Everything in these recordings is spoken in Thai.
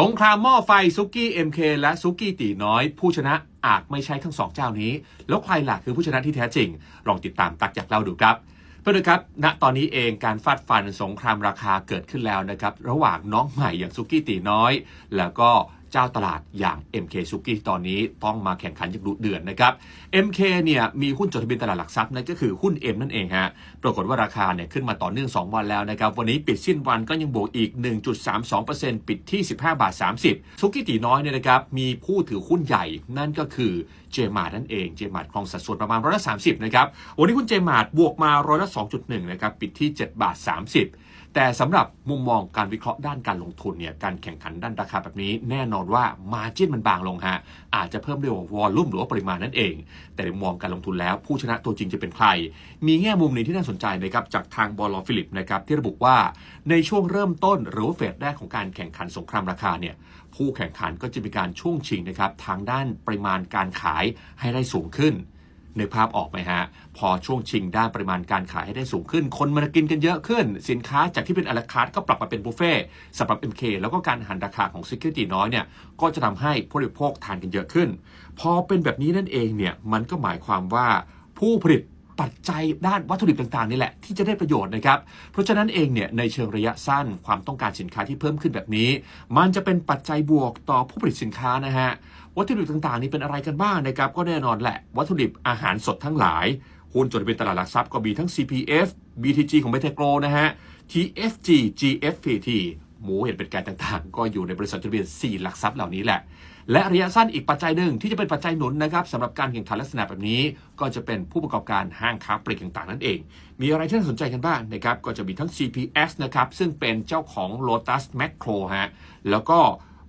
สงครามหม้อไฟซุกี้ MK และซุกี้ตีน้อย ผู้ชนะอาจไม่ใช่ทั้งสองเจ้านี้ แล้วใครล่ะคือผู้ชนะที่แท้จริง ลองติดตามตักอยากเล่าดูครับเพื่อนครับ ณตอนนี้เองการฟาดฟันสงครามราคาเกิดขึ้นแล้วนะครับ ระหว่างน้องใหม่อย่างซุกี้ตีน้อย แล้วก็ เจ้าตลาดอย่าง MK ซุกี้ตอนนี้ต้องมาแข่งขันอย่างดุเดือดนะครับ MK เนี่ยมีหุ้นจดทะเบียนตลาดหลักทรัพย์นั่นก็คือหุ้น M นั่นเองฮะปรากฏว่าราคาเนี่ยขึ้นมาต่อเนื่อง 2 วันแล้วนะครับ วันนี้ปิดสิ้นวันก็ยังบวกอีก 1.32%ปิดที่ 15 บาท 30ซุกี้ตีน้อยเนี่ยนะครับมีผู้ถือหุ้นใหญ่นั่นก็คือเจมาร์นั่นเองเจมาร์ครองสัดส่วนประมาณร้อยละ30นะครับวันนี้หุ้นเจมาร์บวกมาร้อยละ2.1นะครับปิดที่ 7 บาท 30 แต่สำหรับมุมมองการวิเคราะห์ด้านการลงทุนเนี่ยการแข่งขันด้านราคาแบบนี้ แน่นอนว่ามาจิ้นมันบางลงฮะอาจจะเพิ่มด้วยวอลลุ่มหรือว่าปริมาณนั่นเอง แต่ในมุมมองการลงทุนแล้ว ผู้ชนะตัวจริงจะเป็นใคร มีแง่มุมหนึ่งที่น่าสนใจนะครับจากทางบอลลฟิลิปนะครับที่ระบุว่าในช่วงเริ่มต้นหรือว่าเฟสแรกของการแข่งขันสงครามราคาเนี่ยผู้แข่งขันก็จะมีการช่วงชิงนะครับทางด้านปริมาณการขายให้ได้สูงขึ้น นึกภาพออกไหมฮะ พอช่วงชิงด้านปริมาณการขายให้ได้สูงขึ้น คนมากินกันเยอะขึ้น สินค้าจากที่เป็นอลาคาร์ทก็ปรับมาเป็นบุฟเฟ่สำหรับ MK แล้วก็การหันราคาของซิกเนตติน้อยเนี่ยก็จะทำให้ผู้บริโภคทานกันเยอะขึ้น พอเป็นแบบนี้นั่นเองเนี่ยมันก็หมายความว่าผู้ผลิต ปัจจัยด้านวัตถุดิบต่างๆนี่แหละที่จะได้ประโยชน์นะครับ เพราะฉะนั้นเองเนี่ยในเชิงระยะสั้นความต้องการสินค้าที่เพิ่มขึ้นแบบนี้ มันจะเป็นปัจจัยบวกต่อผู้ผลิตสินค้านะฮะวัตถุดิบต่างๆ นี่เป็นอะไรกันบ้างนะครับ ก็แน่นอนแหละวัตถุดิบอาหารสดทั้งหลายหุ้นจดทะเบียนตลาดหลักทรัพย์ก็มีทั้ง CPF BTG ของเบเทโกรนะฮะ TFG GFPT หมูเห็นเป็นการต่างๆ ก็อยู่ในบริษัทจดทะเบียน4 หลักทรัพย์เหล่านี้แหละ และระยะสั้นอีกปัจจัยหนึ่งที่จะเป็นปัจจัยหนุนนะครับสำหรับการแข่งขันลักษณะแบบนี้ ก็จะเป็นผู้ประกอบการห้างค้าปลีกต่างๆ นั่นเอง มีอะไรที่น่าสนใจกันบ้างนะครับก็จะมีทั้ง CPX นะครับซึ่งเป็นเจ้าของ Lotus Macro ฮะแล้วก็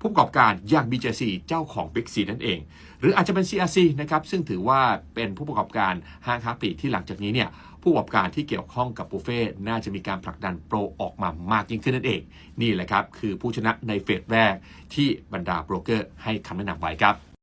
ผู้ประกอบการอย่าง BJC เจ้าของ Big C นั่นเอง หรืออาจจะเป็น CRC นะครับซึ่งถือว่าเป็นผู้ประกอบการห้างค้าปลีกที่หลังจากนี้เนี่ยผู้ประกอบการที่เกี่ยวข้องกับบุฟเฟ่น่าจะมีการผลักดันโปรออกมามากยิ่งขึ้นนั่นเอง นี่แหละครับคือผู้ชนะในเฟสแรกที่บรรดาโบรกเกอร์ให้คำแนะนำไว้ครับ